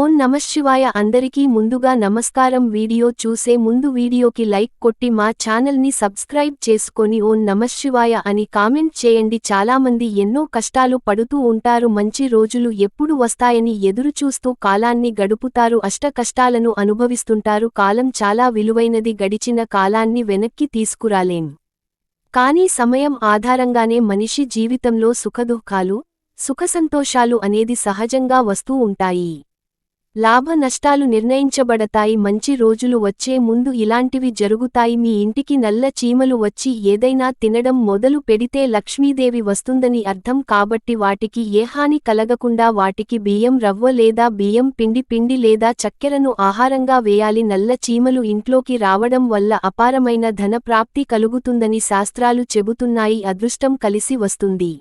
ఓం నమశివాయ అందరికీ ముందుగా నమస్కారం. వీడియో చూసే ముందు వీడియోకి లైక్ కొట్టి మా ఛానల్ని సబ్స్క్రైబ్ చేసుకొని ఓం నమశివాయ అని కామెంట్ చేయండి. చాలామంది ఎన్నో కష్టాలు పడుతూ ఉంటారు. మంచి రోజులు ఎప్పుడు వస్తాయని ఎదురుచూస్తూ కాలాన్ని గడుపుతారు. అష్ట కష్టాలను అనుభవిస్తుంటారు. కాలం చాలా విలువైనది. గడిచిన కాలాన్ని వెనక్కి తీసుకురాలేం. కానీ సమయం ఆధారంగానే మనిషి జీవితంలో సుఖదుఃఖాలు సుఖసంతోషాలు అనేది సహజంగా వస్తూ ఉంటాయి. లాభ నష్టాలు నిర్ణయించబడతాయి. మంచి రోజులు వచ్చే ముందు ఇలాంటివి జరుగుతాయి. మీ ఇంటికి నల్ల చీమలు వచ్చి ఏదైనా తినడం మొదలు పెడితే లక్ష్మీదేవి వస్తుందని అర్థం. కాబట్టి వాటికి ఏ హాని కలగకుండా వాటికి బియ్యం రవ్వ లేదా బియ్యం పిండి పిండి లేదా చక్కెరను ఆహారంగా వేయాలి. నల్ల చీమలు ఇంట్లోకి రావడం వల్ల అపారమైన ధన ప్రాప్తి కలుగుతుందని శాస్త్రాలు చెబుతున్నాయి. అదృష్టం కలిసి వస్తుంది.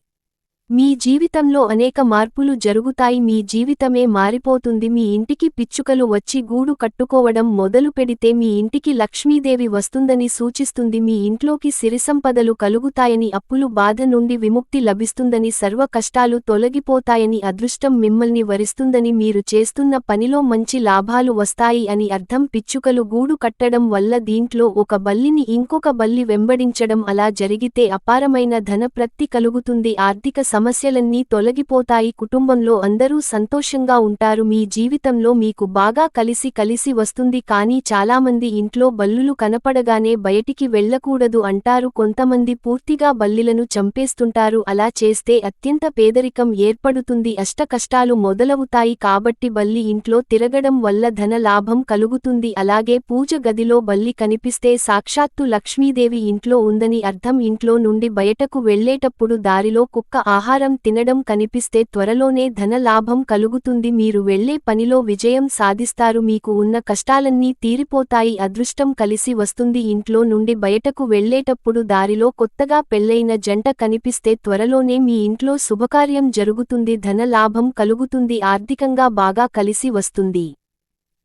మీ జీవితంలో అనేక మార్పులు జరుగుతాయి మీ జీవితమే మారిపోతుంది మీ ఇంటికి పిచ్చుకలు వచ్చి గూడు కట్టుకోవడం మొదలు పెడితే మీ ఇంటికి లక్ష్మీదేవి వస్తుందని సూచిస్తుంది మీ ఇంట్లోకి సిరిసంపదలు కలుగుతాయని అప్పులు బాధ నుండి విముక్తి లభిస్తుందని సర్వ కష్టాలు తొలగిపోతాయని అదృష్టం మిమ్మల్ని వరిస్తుందని మీరు చేస్తున్న పనిలో మంచి లాభాలు వస్తాయి అని అర్థం పిచ్చుకలు గూడు కట్టడం వల్ల దీంట్లో ఒక బల్లిని ఇంకొక బల్లి వెంబడించడం అలా జరిగితే అపారమైన ధనప్రత్తి కలుగుతుంది ఆర్థిక సమస్యలన్నీ తొలగిపోతాయి. కుటుంబంలో అందరూ సంతోషంగా ఉంటారు. మీ జీవితంలో మీకు బాగా కలిసి కలిసి వస్తుంది. కానీ చాలామంది ఇంట్లో బల్లులు కనపడగానే బయటికి వెళ్ళకూడదు అంటారు. కొంతమంది పూర్తిగా బల్లిలను చంపేస్తుంటారు. అలా చేస్తే అత్యంత పేదరికం ఏర్పడుతుంది. అష్టకష్టాలు మొదలవుతాయి కాబట్టి బల్లి ఇంట్లో తిరగడం వల్ల ధన లాభం కలుగుతుంది. అలాగే పూజ గదిలో బల్లి కనిపిస్తే సాక్షాత్తు లక్ష్మీదేవి ఇంట్లో ఉందని అర్థం. ఇంట్లో నుండి బయటకు వెళ్ళేటప్పుడు దారిలో కుక్క ఆహారం తినడం కనిపిస్తే త్వరలోనే ధన లాభం కలుగుతుంది. మీరు వెళ్ళే పనిలో విజయం సాధిస్తారు. మీకు ఉన్న కష్టాలన్నీ తీరిపోతాయి. అదృష్టం కలిసి వస్తుంది. ఇంట్లో నుండి బయటకు వెళ్ళేటప్పుడు దారిలో కొత్తగా పెళ్ళైన జంట కనిపిస్తే త్వరలోనే మీ ఇంట్లో శుభకార్యం జరుగుతుంది. ధన లాభం కలుగుతుంది. ఆర్థికంగా బాగా కలిసి వస్తుంది.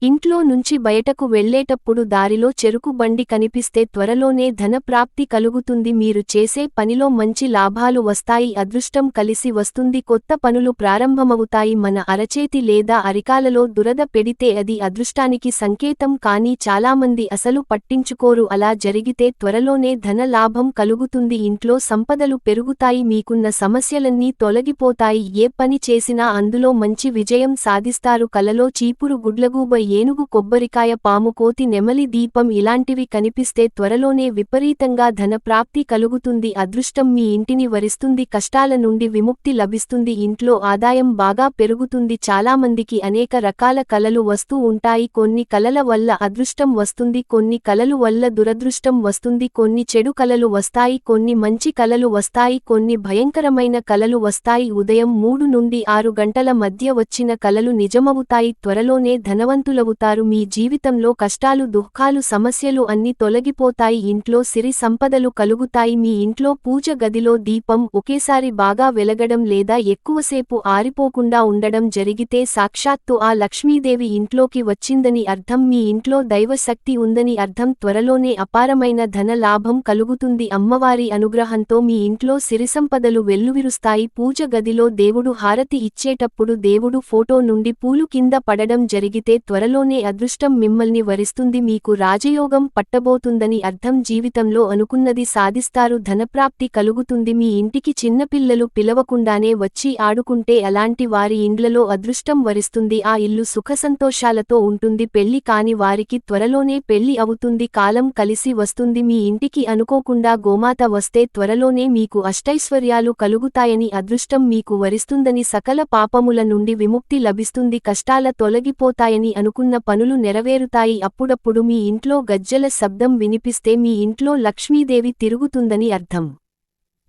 ఇంట్లో నుంచి బయటకు వెళ్ళేటప్పుడు దారిలో చెరుకు బండి కనిపిస్తే త్వరలోనే ధనప్రాప్తి కలుగుతుంది. మీరు చేసే పనిలో మంచి లాభాలు వస్తాయి అదృష్టం కలిసి వస్తుంది. కొత్త పనులు ప్రారంభమవుతాయి. మన అరచేతి లేదా అరికాలలో దురద పెడితే అది అదృష్టానికి సంకేతం. కానీ చాలామంది అసలు పట్టించుకోరు. అలా జరిగితే త్వరలోనే ధన లాభం కలుగుతుంది. ఇంట్లో సంపదలు పెరుగుతాయి. మీకున్న సమస్యలన్నీ తొలగిపోతాయి. ఏ పని చేసినా అందులో మంచి విజయం సాధిస్తారు. కలలో చీపురు గుడ్లగూబ ఏనుగు కొబ్బరికాయ పాము కోతి నెమలి దీపం ఇలాంటివి కనిపిస్తే త్వరలోనే విపరీతంగా ధనప్రాప్తి కలుగుతుంది. అదృష్టం మీ ఇంటిని వరిస్తుంది. కష్టాల నుండి విముక్తి లభిస్తుంది. ఇంట్లో ఆదాయం బాగా పెరుగుతుంది. చాలామందికి అనేక రకాల కలలు వస్తూ ఉంటాయి. కొన్ని కలల వల్ల అదృష్టం వస్తుంది. కొన్ని కలలు వల్ల దురదృష్టం వస్తుంది. కొన్ని చెడు కలలు వస్తాయి. కొన్ని మంచి కలలు వస్తాయి. కొన్ని భయంకరమైన కలలు వస్తాయి. ఉదయం మూడు నుండి ఆరు గంటల మధ్య వచ్చిన కలలు నిజమవుతాయి. త్వరలోనే ధనవంతులు అవుతారు మీ జీవితంలో కష్టాలు దుఃఖాలు సమస్యలు అన్ని తొలగిపోతాయి. ఇంట్లో సిరి సంపదలు కలుగుతాయి. మీ ఇంట్లో పూజ గదిలో దీపం ఒకేసారి బాగా వెలగడం లేదా ఎక్కువసేపు ఆరిపోకుండా ఉండడం జరిగితే సాక్షాత్తు ఆ లక్ష్మీదేవి ఇంట్లోకి వచ్చిందని అర్థం. మీ ఇంట్లో దైవశక్తి ఉందని అర్థం. త్వరలోనే అపారమైన ధన లాభం కలుగుతుంది. అమ్మవారి అనుగ్రహంతో మీ ఇంట్లో సిరిసంపదలు వెల్లువిరుస్తాయి. పూజ గదిలో దేవుడు హారతి ఇచ్చేటప్పుడు దేవుడు ఫోటో నుండి పూలు కింద పడడం జరిగితే త్వర త్వరలోనే అదృష్టం మిమ్మల్ని వరిస్తుంది. మీకు రాజయోగం పట్టబోతుందని అర్థం జీవితంలో అనుకున్నది సాధిస్తారు. ధనప్రాప్తి కలుగుతుంది. మీ ఇంటికి చిన్నపిల్లలు పిలవకుండానే వచ్చి ఆడుకుంటే అలాంటి వారి ఇండ్లలో అదృష్టం వరిస్తుంది. ఆ ఇల్లు సుఖసంతోషాలతో ఉంటుంది. పెళ్ళి కాని వారికి త్వరలోనే పెళ్ళి అవుతుంది. కాలం కలిసి వస్తుంది. మీ ఇంటికి అనుకోకుండా గోమాత వస్తే త్వరలోనే మీకు అష్టైశ్వర్యాలు కలుగుతాయని అదృష్టం మీకు వరిస్తుందని సకల పాపముల నుండి విముక్తి లభిస్తుంది. కష్టాల తొలగిపోతాయని అనుకున్న పనులు నెరవేరుతాయి. అప్పుడప్పుడు మీ ఇంట్లో గజ్జల శబ్దం వినిపిస్తే మీ ఇంట్లో లక్ష్మీదేవి తిరుగుతుందని అర్థం.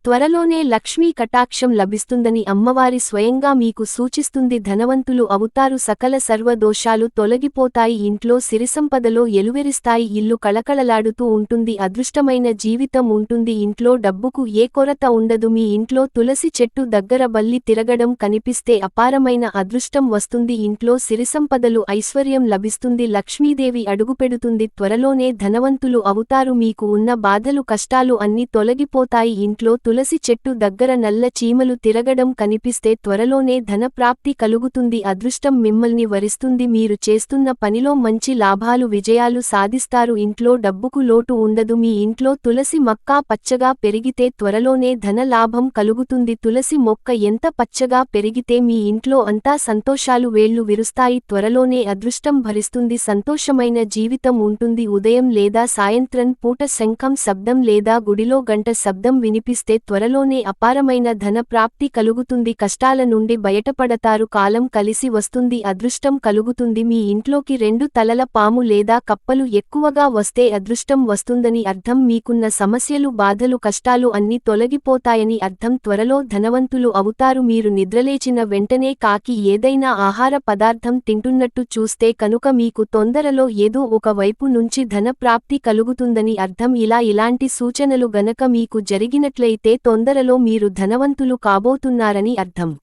త్వరలోనే లక్ష్మీ కటాక్షం లభిస్తుందని అమ్మవారి స్వయంగా మీకు సూచిస్తుంది. ధనవంతులు అవుతారు. సకల సర్వదోషాలు తొలగిపోతాయి. ఇంట్లో సిరిసంపదలో ఎలువెరిస్తాయి. ఇల్లు కళకళలాడుతూ ఉంటుంది. అదృష్టమైన జీవితం ఉంటుంది. ఇంట్లో డబ్బుకు ఏ కొరత ఉండదు. మీ ఇంట్లో తులసి చెట్టు దగ్గర బల్లి తిరగడం కనిపిస్తే అపారమైన అదృష్టం వస్తుంది. ఇంట్లో సిరిసంపదలు ఐశ్వర్యం లభిస్తుంది. లక్ష్మీదేవి అడుగుపెడుతుంది. త్వరలోనే ధనవంతులు అవుతారు. మీకు ఉన్న బాధలు కష్టాలు అన్నీ తొలగిపోతాయి. ఇంట్లో తులసి తులసి చెట్టు దగ్గర నల్ల చీమలు తిరగడం కనిపిస్తే త్వరలోనే ధనప్రాప్తి కలుగుతుంది. అదృష్టం మిమ్మల్ని వరిస్తుంది. మీరు చేస్తున్న పనిలో మంచి లాభాలు విజయాలు సాధిస్తారు. ఇంట్లో డబ్బుకు లోటు ఉండదు. మీ ఇంట్లో తులసి మక్కా పచ్చగా పెరిగితే త్వరలోనే ధన లాభం కలుగుతుంది. తులసి మొక్క ఎంత పచ్చగా పెరిగితే మీ ఇంట్లో అంతా సంతోషాలు వేళ్ళు విరుస్తాయి. త్వరలోనే అదృష్టం భరిస్తుంది. సంతోషమైన జీవితం ఉంటుంది. ఉదయం లేదా సాయంత్రం పూట శంఖం శబ్దం లేదా గుడిలో గంట శబ్దం వినిపిస్తే త్వరలోనే అపారమైన ధన ప్రాప్తి కలుగుతుంది. కష్టాల నుండి బయటపడతారు. కాలం కలిసి వస్తుంది. అదృష్టం కలుగుతుంది. మీ ఇంట్లోకి రెండు తలల పాము లేదా కప్పలు ఎక్కువగా వస్తే అదృష్టం వస్తుందని అర్థం. మీకున్న సమస్యలు బాధలు కష్టాలు అన్నీ తొలగిపోతాయని అర్థం. త్వరలో ధనవంతులు అవుతారు. మీరు నిద్రలేచిన వెంటనే కాకి ఏదైనా ఆహార పదార్థం తింటున్నట్టు చూస్తే కనుక మీకు తొందరలో ఏదో ఒక వైపు నుంచి ధన ప్రాప్తి కలుగుతుందని అర్థం. ఇలా ఇలాంటి సూచనలు గనక మీకు జరిగినట్లయితే తొందరలో మీరు ధనవంతులు కాబోతున్నారని అర్థం.